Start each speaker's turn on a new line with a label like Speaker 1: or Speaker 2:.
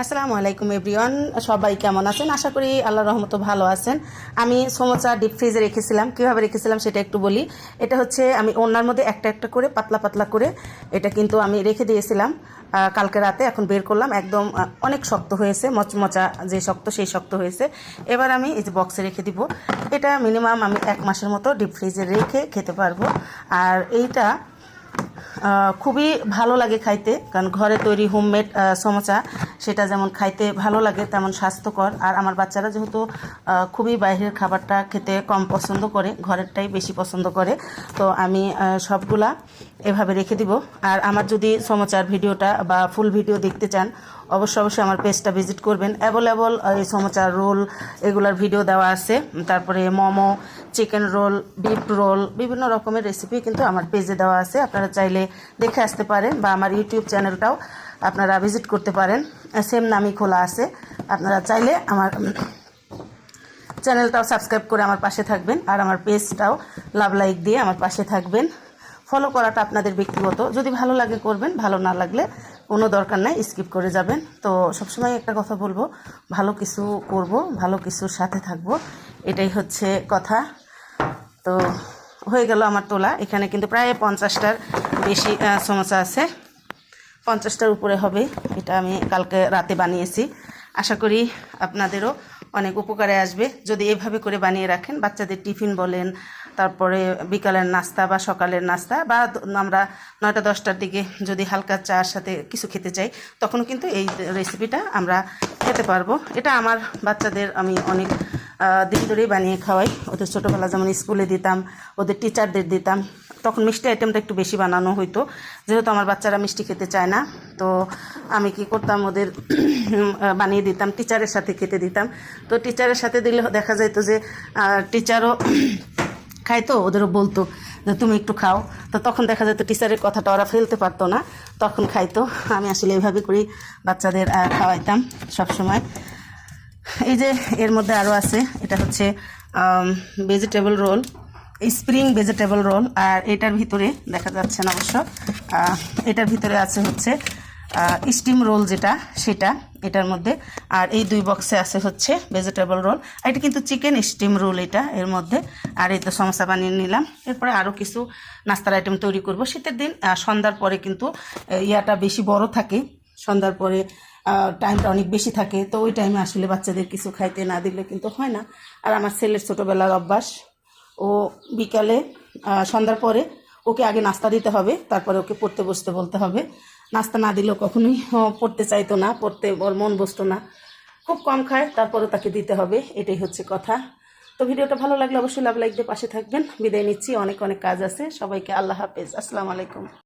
Speaker 1: আসসালামু আলাইকুম, এভরিওয়ান। সবাই কেমন আছেন? আশা করি আল্লাহ রহমত ভালো আছেন। আমি সমোসা ডিপ ফ্রিজে রেখেছিলাম। কীভাবে রেখেছিলাম সেটা একটু বলি। এটা হচ্ছে আমি ওনার মধ্যে একটা একটা করে, পাতলা পাতলা করে এটা কিন্তু আমি রেখে দিয়েছিলাম। কালকে রাতে এখন বের করলাম। একদম অনেক শক্ত হয়েছে। মচমচা যে শক্ত, সেই শক্ত হয়েছে। এবার আমি এই যে বক্সে রেখে দিব। এটা মিনিমাম আমি এক মাসের মতো ডিপ ফ্রিজে রেখে খেতে পারব। আর এইটা খুবই ভালো লাগে খাইতে, কারণ ঘরে তৈরি হোমমেড সমোসা, সেটা যেমন খাইতে ভালো লাগে, তেমন স্বাস্থ্যকর। আর আমার বাচ্চারা যেহেতু খুবই বাইরের খাবারটা খেতে কম পছন্দ করে, ঘরেরটাই বেশি পছন্দ করে, তো আমি সবগুলা এভাবে রেখে দিব। আর আমার যদি সমোচার ভিডিওটা বা ফুল ভিডিও দেখতে চান, অবশ্যই অবশ্যই আমার পেজটা ভিজিট করবেন। অ্যাভেলেবল, এই সমোচার রোল এগুলার ভিডিও দেওয়া আছে। তারপরে momo, chicken roll, beef roll, বিভিন্ন রকমের রেসিপি কিন্তু আমার পেজে দেওয়া আছে। আপনারা চাইলে দেখে আসতে পারেন বা আমার ইউটিউব চ্যানেলটাও আপনারা ভিজিট করতে পারেন। সেম নামই খোলা আছে। আপনারা চাইলে আমার চ্যানেলটাও সাবস্ক্রাইব করে আমার পাশে থাকবেন। আর আমার পেজটাও লাভ লাইক দিয়ে আমার পাশে থাকবেন। ফলো করাটা আপনাদের ব্যক্তিগত। যদি ভালো লাগে করবেন, ভালো না লাগলে কোনো দরকার নাই স্কিপ করে যাবেন। তো সবসময় একটা কথা বলব, ভালো কিছু করব, ভালো কিছুর সাথে থাকব, এটাই হচ্ছে কথা। তো হয়ে গেল আমার তোলা। এখানে কিন্তু প্রায় পঞ্চাশটার বেশি সমস্যা আছে। পঞ্চাশটার উপরে হবে, এটা আমি কালকে রাতে বানিয়েছি। আশা করি আপনাদেরও অনেক উপকারে আসবে। যদি এভাবে করে বানিয়ে রাখেন, বাচ্চাদের টিফিন বলেন তারপরে বিকালের নাস্তা বা সকালের নাস্তা বা আমরা নয়টা, দশটার দিকে যদি হালকা চার সাথে কিছু খেতে চাই, তখনও কিন্তু এই রেসিপিটা আমরা খেতে পারব। এটা আমার বাচ্চাদের আমি অনেক দিন ধরেই বানিয়ে খাওয়াই। ওদের ছোটোবেলা যেমন স্কুলে দিতাম, ওদের টিচারদের দিতাম, তখন মিষ্টি আইটেমটা একটু বেশি বানানো হইতো। যেহেতু আমার বাচ্চারা মিষ্টি খেতে চায় না, তো আমি কি করতাম, ওদের বানিয়ে দিতাম টিচারের সাথে খেতে দিতাম। তো টিচারের সাথে দিলে দেখা যেত যে টিচারও খাইতো ওদেরও বলতো যে তুমি একটু খাও। তো তখন দেখা যেত টিচারের কথাটা ওরা ফেলতে পারতো না। তখন খাইতো। আমি আসলে এইভাবে করেই বাচ্চাদের খাওয়াইতাম সবসময়। এই যে এর মধ্যে আরও আছে, এটা হচ্ছে vegetable roll spring vegetable roll আর এটার ভিতরে দেখা যাচ্ছে না অবশ্য এটার ভিতরে আছে হচ্ছে স্টিম রোল যেটা, সেটা, এটার মধ্যে। আর এই দুই বক্সে আছে হচ্ছে ভেজিটেবল রোল আর এটা কিন্তু চিকেন স্টিম রোল এটা, এর মধ্যে। আর এই তো সমস্যা বানিয়ে নিলাম। এরপরে আরও কিছু নাস্তার আইটেম তৈরি করব। শীতের দিন সন্ধ্যার পরে কিন্তু ইয়াটা বেশি বড় থাকে। সন্ধ্যার পরে টাইমটা অনেক বেশি থাকে। তো ওই টাইমে আসলে বাচ্চাদের কিছু খাইতে না দিলে কিন্তু হয় না। আর আমার ছেলের ছোটোবেলার অভ্যাস, ও বিকালে সন্ধ্যার পরে ওকে আগে নাস্তা দিতে হবে। তারপরে ওকে পড়তে বসতে বলতে হবে। নাস্তা না দিলেও কখনোই পড়তে চাইতো না, পড়তে ওর মন বসতো না। খুব কম খায় তারপরে তাকে দিতে হবে, এটাই হচ্ছে কথা। তো ভিডিওটা ভালো লাগলে অবশ্যই লাভ লাইক দিয়ে পাশে থাকবেন। বিদায় নিচ্ছি, অনেক অনেক কাজ আছে। সবাইকে আল্লাহ হাফেজ। আসসালামু আলাইকুম।